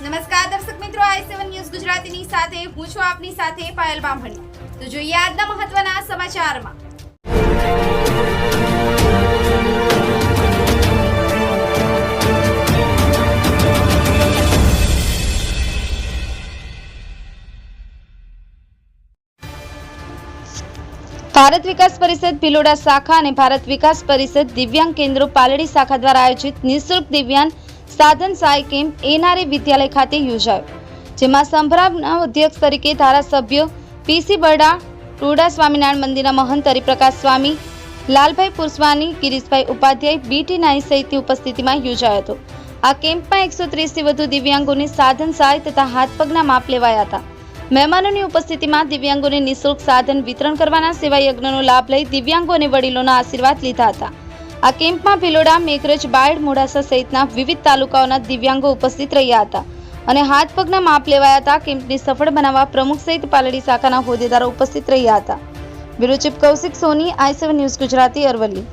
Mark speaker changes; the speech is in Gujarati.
Speaker 1: નમસ્કાર દર્શક મિત્રો, આઈ સેવન ન્યૂઝ ગુજરાતીની સાથે, હું છું આપની સાથે પાયલ બામણી. તો જોઈએ આજના મહત્વના સમાચારમાં. ભારત વિકાસ પરિષદ ભિલોડા શાખા અને ભારત વિકાસ પરિષદ દિવ્યાંગ કેન્દ્રો પાલડી શાખા દ્વારા આયોજિત નિઃશુલ્ક દિવ્યાંગ સાધન સહાય કેમ્પ એનઆરએ વિદ્યાલય ખાતે યોજાયો, જેમાં સંભ્રામના અધ્યક્ષ તરીકે ધારાસભ્ય પીસી બરડા, ટોડા સ્વામિનારાયણ મંદિરના મહંત હરિપ્રકાશ સ્વામી, લાલભાઈ પુરસ્વાની ગિરીશભાઈ ઉપાધ્યાય બીટી નાઈ સહિતની ઉપસ્થિતિમાં યોજાયો હતો. આ કેમ્પમાં એકસો ત્રીસથી વધુ દિવ્યાંગોને સાધન સહાય તથા હાથપગના માપ લેવાયા હતા. મહેમાનોની ઉપસ્થિતિમાં દિવ્યાંગોને નિઃશુલ્ક સાધન વિતરણ કરવાના સેવા યજ્ઞનો લાભ લઈ દિવ્યાંગો અને વડીલોના આશીર્વાદ લીધા હતા. આ કેમ્પમાં ભિલોડા, મેઘરજ, બાયડ, મોડાસા સહિતના વિવિધ તાલુકાઓના દિવ્યાંગો ઉપસ્થિત રહ્યા હતા અને હાથ પગના માપ લેવાયા હતા. કેમ્પને સફળ બનાવવા પ્રમુખ સહિત પાલડી શાખાના હોદ્દેદારો ઉપસ્થિત રહ્યા હતા. Bureau Kaushik Soni, I news Gujarati Aravalli.